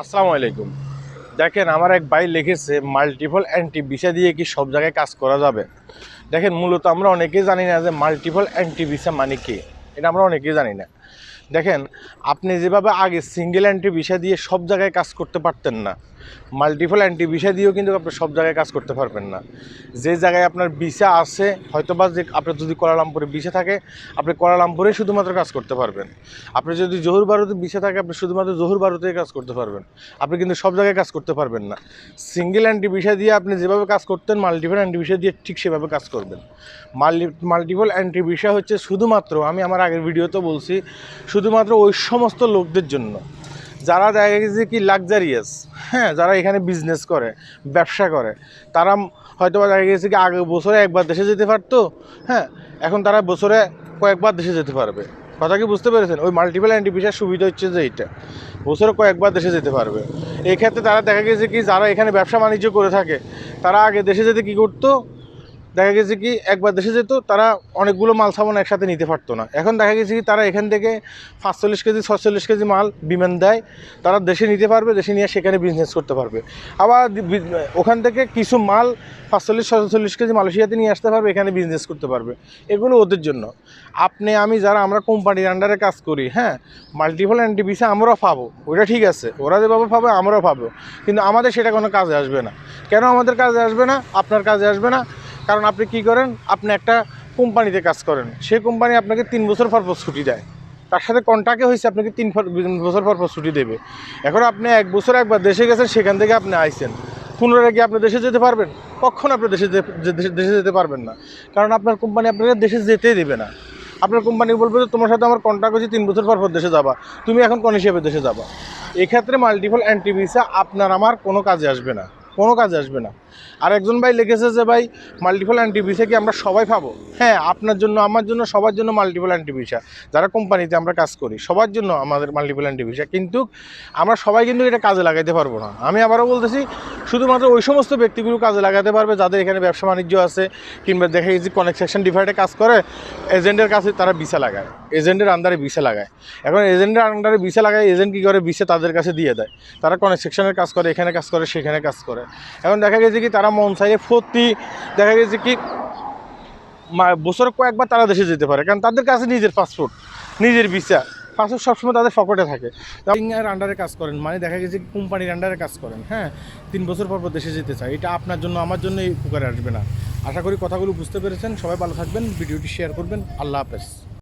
আসসালামু আলাইকুম। দেখেন, আমার এক ভাই লিখেছে মাল্টিপল অ্যান্টি ভিসা দিয়ে কি সব জায়গায় কাজ করা যাবে? দেখেন, মূলত আমরা অনেকেই জানি না যে মাল্টিপল অ্যান্টি ভিসা মানে কি। এটা আমরা অনেকেই জানি না। দেখেন, আপনি যেভাবে আগে সিঙ্গেল অ্যান্টি ভিসা দিয়ে সব জায়গায় কাজ করতে পারতেন না মাল্টিপল অ্যান্টি ভিসা দিয়েও কিন্তু আপনি সব জায়গায় কাজ করতে পারবেন না। যে জায়গায় আপনার ভিসা আছে হয়তো বা যে আপনার যদি কোয়ালালামপুরে ভিসা থাকে, আপনি কোয়ালালামপুরে শুধুমাত্র কাজ করতে পারবেন। আপনি যদি জহুর ভারতে ভিসা থাকে, আপনি শুধুমাত্র জহুর ভারতে কাজ করতে পারবেন। আপনি কিন্তু সব জায়গায় কাজ করতে পারবেন না। সিঙ্গেল অ্যান্টি ভিসা দিয়ে আপনি যেভাবে কাজ করতেন মাল্টিপল অ্যান্টি ভিসা দিয়ে ঠিক সেভাবে কাজ করবেন। মাল্টি মাল্টিপল অ্যান্টি ভিসা হচ্ছে শুধুমাত্র, আমি আমার আগের ভিডিওতে বলছি, শুধুমাত্র ওই সমস্ত লোকদের জন্য। যারা দেখা গেছে কি লাক্সারিয়াস হ্যাঁ যারা এখানে বিজনেস করে, ব্যবসা করে, তারা হয়তো দেখা গেছে কি আগে বছরে একবার দেশে যেতে পারতো হ্যাঁ এখন তারা বছরে কয়েকবার দেশে যেতে পারবে। কথা কি বুঝতে পেরেছেন? ওই মাল্টিপল অ্যান্টি ভিসার সুবিধা হচ্ছে যে এইটা। বছরে কয়েকবার দেশে যেতে পারবে। এই ক্ষেত্রে তারা দেখা গেছে কি, যারা এখানে ব্যবসা বাণিজ্য করে থাকে, তারা আগে দেশে যেতে কি করতো? দেখা গেছে কি একবার দেশে যেত, তারা অনেকগুলো মাল সামান একসাথে নিতে পারতো না। এখন দেখা গেছে কি তারা এখান থেকে পাঁচচল্লিশ কেজি ছচল্লিশ কেজি মাল বিমান দেয়, তারা দেশে নিতে পারবে, দেশে নিয়ে সেখানে বিজনেস করতে পারবে। আবার ওখান থেকে কিছু মাল পাঁচচল্লিশ ছচল্লিশ কেজি মালয়েশিয়াতে নিয়ে আসতে পারবে, এখানে বিজনেস করতে পারবে। এগুলো ওদের জন্য। আপনি, আমি যারা আমরা কোম্পানির আন্ডারে কাজ করি হ্যাঁ মাল্টিপল অ্যান্টি ভিসা আমরাও পাবো ওটা ঠিক আছে। ওরা যেভাবে পাবে, আমরাও পাবো। কিন্তু আমাদের সেটা কোনো কাজে আসবে না। কেন আমাদের কাজে আসবে না? আপনার কাজে আসবে না। কারণ আপনি কি করেন? আপনি একটা কোম্পানিতে কাজ করেন। সেই কোম্পানি আপনাকে তিন বছর পর পর ছুটি দেয়। তার সাথে কন্ট্যাক্টে হয়েছে, আপনাকে তিন বছর পর পর ছুটি দেবে। এখন আপনি এক বছর একবার দেশে গেছেন, সেখান থেকে আপনি আইছেন। পুনরায় কি আপনি দেশে যেতে পারবেন? কখন আপনি দেশে দেশে- যেতে পারবেন না। কারণ আপনার কোম্পানি আপনাকে দেশে যেতেই দেবে না। আপনার কোম্পানি বলবে যে, তোমার সাথে আমার কন্ট্রাক্ট হয়েছে, তিন বছর পর পর দেশে যাবা। তুমি এখন কোন হিসেবে দেশে যাবা? এক্ষেত্রে মাল্টিপল অ্যান্টি ভিসা আপনার আমার কোনো কাজে আসবে না। কোনো কাজে আসবে না। আর একজন ভাই লিখেছে যে, ভাই মাল্টিপল অ্যান্টি ভিসা কি আমরা সবাই পাবো? হ্যাঁ আপনার জন্য, আমার জন্য, সবার জন্য মাল্টিপল অ্যান্টি ভিসা যারা কোম্পানিতে আমরা কাজ করি, সবার জন্য আমাদের মাল্টিপল অ্যান্টি ভিসা কিন্তু আমরা সবাই কিন্তু এটা কাজে লাগাইতে পারব না। আমি আবারও বলতেছি, শুধুমাত্র ওই সমস্ত ব্যক্তিগুলো কাজে লাগাতে পারবে যাদের এখানে ব্যবসা বাণিজ্য আছে, কিংবা দেখা গেছে কনেকশন ডিভাইডে কাজ করে এজেন্টের কাছে তারা ভিসা লাগায়। এজেন্টের আন্ডারে ভিসা লাগায়। এখন এজেন্টের আন্ডারে ভিসা লাগায়, এজেন্ট কী করে? ভিসা তাদের কাছে দিয়ে দেয়। তারা কনেকশনের কাজ করে, এখানে কাজ করে, সেখানে কাজ করে। এখন দেখা গেছে কি, তারা মন চাইলে প্রতি দেখা গেছে কি বছরে কয়েকবার তারা দেশে যেতে পারে। কারণ তাদের কাছে নিজের পাসপোর্ট নিজের ভিসা পাসপোর্ট সবসময় তাদের পকেটে থাকে। এর আন্ডারে কাজ করেন মানে দেখা গেছে কোম্পানির আন্ডারে কাজ করেন হ্যাঁ? তিন বছর পর পর দেশে যেতে চায়। এটা আপনার জন্য, আমার জন্য এই উপকারে আসবে না। আশা করি কথাগুলো বুঝতে পেরেছেন। সবাই ভালো থাকবেন, ভিডিওটি শেয়ার করবেন। আল্লাহ হাফেজ।